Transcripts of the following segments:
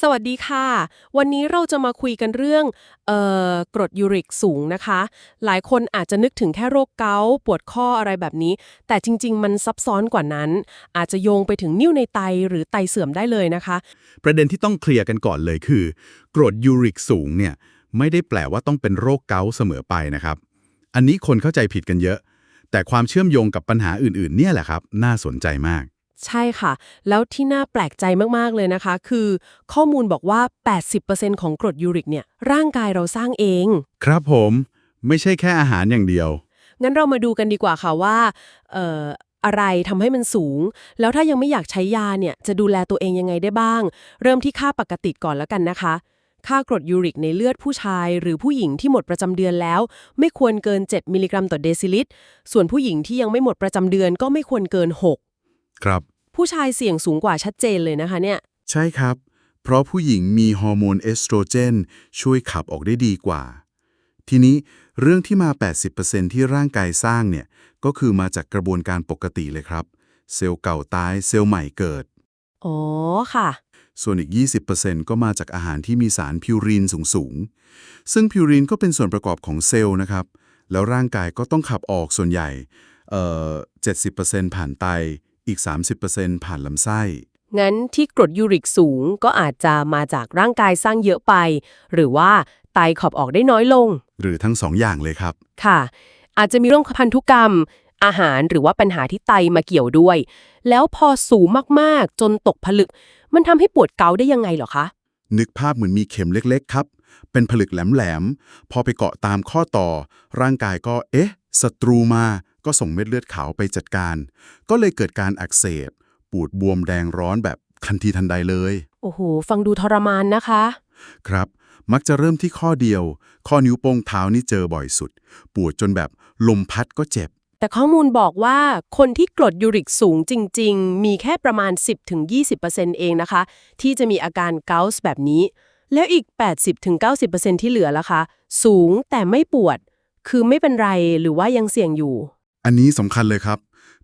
สวัสดีค่ะ วันนี้เราจะมาคุยกันเรื่องเอ่อกรดยูริกสูงนะคะ หลายคนอาจจะนึกถึงแค่โรคเกาต์ปวดข้ออะไรแบบนี้ แต่จริง ๆ มันซับซ้อนกว่านั้น อาจจะโยงไปถึงนิ่วในไตหรือไตเสื่อมได้เลยนะคะ ประเด็นที่ต้องเคลียร์กันก่อนเลยคือ กรดยูริกสูงเนี่ยไม่ได้แปลว่าต้องเป็นโรคเกาต์เสมอไปนะครับ อันนี้คนเข้าใจผิดกันเยอะ แต่ความเชื่อมโยงกับปัญหาอื่นๆ เนี่ยแหละครับ น่าสนใจมาก ใช่ค่ะ แล้วที่น่าแปลกใจมาก ๆ เลยนะคะ คือข้อมูลบอกว่า 80%ของกรดยูริกเนี่ยร่างกายเราสร้างเอง ครับผมไม่ใช่แค่อาหารอย่างเดียว งั้นเรามาดูกันดีกว่าค่ะว่าเอ่ออะไรทำให้มันสูง แล้วถ้ายังไม่อยากใช้ยาเนี่ยจะดูแลตัวเองยังไงได้บ้าง เริ่มที่ค่าปกติก่อนแล้วกันนะคะ ค่ากรดยูริกในเลือดผู้ชาย หรือผู้หญิงที่หมดประจำเดือนแล้ว ไม่ควรเกิน 7 มิลลิกรัมต่อเดซิลิตร ส่วนผู้หญิงที่ยังไม่หมดประจำเดือนก็ไม่ควรเกิน ครับ6ผู้ชายเสี่ยงสูงกว่าชัดเจนเลยนะคะเนี่ย ใช่ครับ เพราะผู้หญิงมีฮอร์โมนเอสโตรเจน ช่วยขับออกได้ดีกว่า ทีนี้เรื่องที่มา 80%ที่ร่างกายสร้างเนี่ย ก็คือมาจากกระบวนการปกติเลยครับ เซลล์เก่าตายเซลล์ใหม่เกิด อ๋อค่ะ ส่วนอีก 20%ก็มาจากอาหารที่มีสารพิวรีนสูงๆ ซึ่งพิวรีนก็เป็นส่วนประกอบของเซลล์นะครับ แล้วร่างกายก็ต้องขับออกส่วนใหญ่ เอ่อ 70%ผ่านไต อีก 30%ผ่านลำไส้ งั้นที่กรดยูริกสูงก็อาจจะมาจากร่างกายสร้างเยอะไป หรือว่าไตขับออกได้น้อยลง หรือทั้งสองอย่างเลยครับ ค่ะ อาจจะมีเรื่องพันธุกรรม อาหารหรือว่าปัญหาที่ไตมาเกี่ยวด้วย แล้วพอสูงมากๆ จนตกผลึก มันทำให้ปวดเกาต์ได้ยังไงเหรอคะ นึกภาพเหมือนมีเข็มเล็กๆ ครับ เป็นผลึกแหลมๆ พอไปเกาะตามข้อต่อ ร่างกายก็เอ๊ะศัตรูมา ก็ส่งเม็ดเลือดขาวไปจัดการ ก็เลยเกิดการอักเสบ ปูดบวมแดงร้อนแบบทันทีทันใดเลย โอ้โห ฟังดูทรมานนะคะ ครับ มักจะเริ่มที่ข้อเดียว ข้อนิ้วโป้งเท้านี่เจอบ่อยสุด ปวดจนแบบลมพัดก็เจ็บ แต่ข้อมูลบอกว่าคนที่กรดยูริกสูงจริง ๆ มีแค่ประมาณ 10-20%เองนะคะ ที่จะมีอาการเกาส์แบบนี้ แล้วอีก 80-90%ที่เหลือล่ะคะ สูงแต่ไม่ปวด คือไม่เป็นไรหรือว่ายังเสี่ยงอยู่ อันนี้สำคัญเลยครับ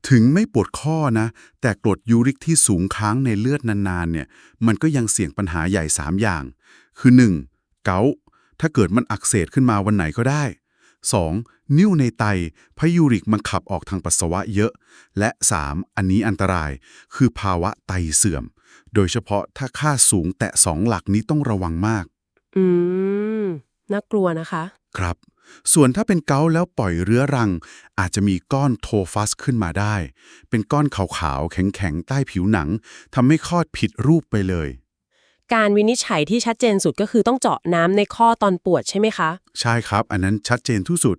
ถึงไม่ปวดข้อนะ แต่กรดยูริกที่สูงค้างในเลือดนานๆเนี่ย มันก็ยังเสี่ยงปัญหาใหญ่ 3 อย่าง คือ 1. เกาต์ถ้าเกิดมันอักเสบขึ้นมาวันไหนก็ได้ 2. นิ่วในไตเพราะยูริกมันขับออกทางปัสสาวะเยอะ และ 3. อันนี้อันตราย คือภาวะไตเสื่อม โดยเฉพาะถ้าค่าสูงแตะ2หลักนี้ต้องระวังมาก อืม น่ากลัวนะคะ ครับ ส่วนถ้าเป็นเกาต์แล้วปล่อยเรื้อรัง อาจจะมีก้อนโทฟัสขึ้นมาได้ เป็นก้อนขาวๆ แข็งๆ ใต้ผิวหนังทำให้คลอดผิดรูปไปเลย การวินิจฉัยที่ชัดเจนสุดก็คือต้องเจาะน้ำในข้อตอนปวดใช่ไหมคะ ใช่ครับ อันนั้นชัดเจนที่สุด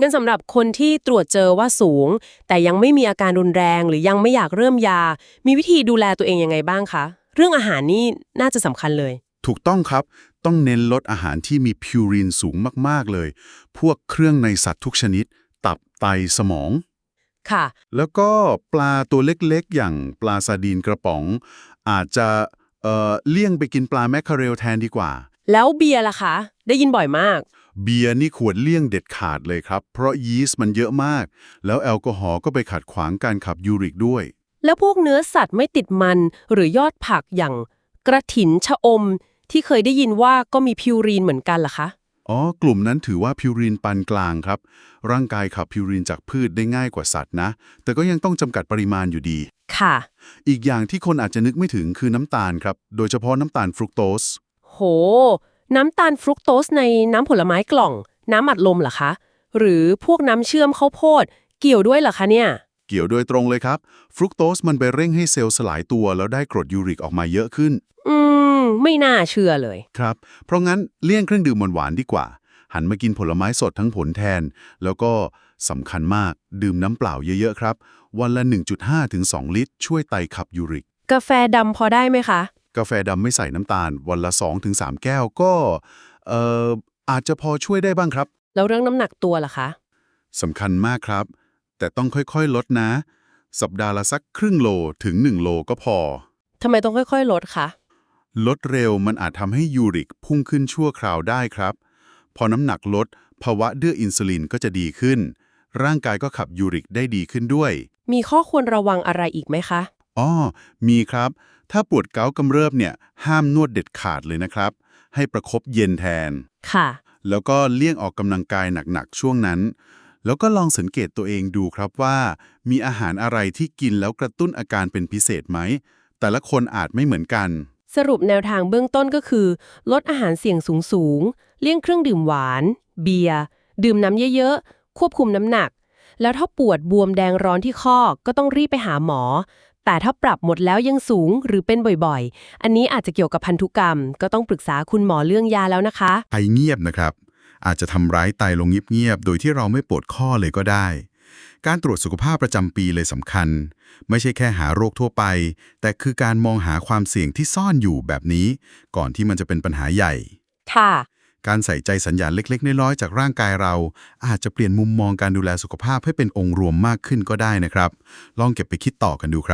งั้นสำหรับคนที่ตรวจเจอว่าสูง แต่ยังไม่มีอาการรุนแรงหรือยังไม่อยากเริ่มยา มีวิธีดูแลตัวเองยังไงบ้างคะ เรื่องอาหารนี่น่าจะสำคัญเลย ถูกต้องครับ ต้องเน้นลดอาหารที่มีพิวรีนสูงมาก ๆ เลย พวกเครื่องในสัตว์ทุกชนิด ตับไตสมอง ค่ะ แล้วก็ปลาตัวเล็กๆ อย่างปลาซาดีนกระป๋อง อาจจะเอ่อเลี่ยงไปกินปลาแมคเคอเรลแทนดีกว่า แล้วเบียร์ล่ะคะ ได้ยินบ่อยมาก เบียร์นี่ควรเลี่ยงเด็ดขาดเลยครับ เพราะยีสต์มันเยอะมาก แล้วแอลกอฮอล์ก็ไปขัดขวางการขับยูริกด้วย แล้วพวกเนื้อสัตว์ไม่ติดมันหรือยอดผักอย่างกระถินชะอม ที่เคยได้ยินว่าก็มีพิวรีนเหมือนกันล่ะคะ อ๋อ กลุ่มนั้นถือว่าพิวรีนปานกลางครับ ร่างกายขับพิวรีนจากพืชได้ง่ายกว่าสัตว์นะ แต่ก็ยังต้องจำกัดปริมาณอยู่ดี ค่ะ อีกอย่างที่คนอาจจะนึกไม่ถึงคือน้ำตาลครับ โดยเฉพาะน้ำตาลฟรุกโตส โห น้ำตาลฟรุกโตสในน้ำผลไม้กล่อง น้ำอัดลมเหรอคะ หรือพวกน้ำเชื่อมข้าวโพด เกี่ยวด้วยเหรอคะเนี่ย เกี่ยวโดยตรงเลยครับ ฟรุกโตสมันไปเร่งให้เซลล์สลายตัวแล้วได้กรดยูริกออกมาเยอะขึ้น อืม ไม่น่าเชื่อเลย ครับ เพราะงั้นเลี่ยงเครื่องดื่มหวานๆดีกว่า หันมากินผลไม้สดทั้งผลแทน แล้วก็สำคัญมากดื่มน้ำเปล่าเยอะๆครับ วันละ 1.5 ถึง 2 ลิตร ช่วยไตขับยูริก กาแฟดำพอได้ไหมคะ กาแฟดำไม่ใส่น้ำตาล วันละ2-3แก้วก็เอ่ออาจจะพอช่วยได้บ้างครับ แล้วเรื่องน้ำหนักตัวล่ะคะสำคัญมากครับ แต่ต้องค่อยๆ ลดนะ สัปดาห์ละสักครึ่งโลถึง 1 โลก็พอ ทำไมต้องค่อยๆ ลดคะ ลดเร็วมันอาจทำให้ยูริกพุ่งขึ้นชั่วคราวได้ครับ พอน้ำหนักลด ภาวะดื้ออินซูลินก็จะดีขึ้น ร่างกายก็ขับยูริกได้ดีขึ้นด้วย มีข้อควรระวังอะไรอีกไหมคะ อ๋อ มีครับ ถ้าปวดเกาต์กำเริบเนี่ย ห้ามนวดเด็ดขาดเลยนะครับ ให้ประคบเย็นแทน ค่ะ แล้วก็เลี่ยงออกกำลังกายหนักๆช่วงนั้น แล้วก็ลองสังเกตตัวเองดูครับว่า มีอาหารอะไรที่กินแล้วกระตุ้นอาการเป็นพิเศษไหม แต่ละคนอาจไม่เหมือนกัน สรุปแนวทางเบื้องต้นก็คือ ลดอาหารเสี่ยงสูงสูงๆเลี่ยงเครื่องดื่มหวาน เบียร์ ดื่มน้ำเยอะๆ ควบคุมน้ำหนัก แล้วถ้าปวดบวมแดงร้อนที่ข้อก็ต้องรีบไปหาหมอ แต่ถ้าปรับหมดแล้วยังสูงหรือเป็นบ่อยๆ อันนี้อาจจะเกี่ยวกับพันธุกรรม ก็ต้องปรึกษาคุณหมอเรื่องยาแล้วนะคะไอเงียบนะครับ อาจจะทำร้ายไตลงเงียบๆ โดยที่เราไม่ปวดข้อเลยก็ได้ การตรวจสุขภาพประจำปีเลยสำคัญ ไม่ใช่แค่หาโรคทั่วไป แต่คือการมองหาความเสี่ยงที่ซ่อนอยู่แบบนี้ ก่อนที่มันจะเป็นปัญหาใหญ่ ค่ะ การใส่ใจสัญญาณเล็กๆ น้อยๆ จากร่างกายเรา อาจจะเปลี่ยนมุมมองการดูแลสุขภาพให้เป็นองค์รวมมากขึ้นก็ได้นะครับ ลองเก็บไปคิดต่อกันดูครับ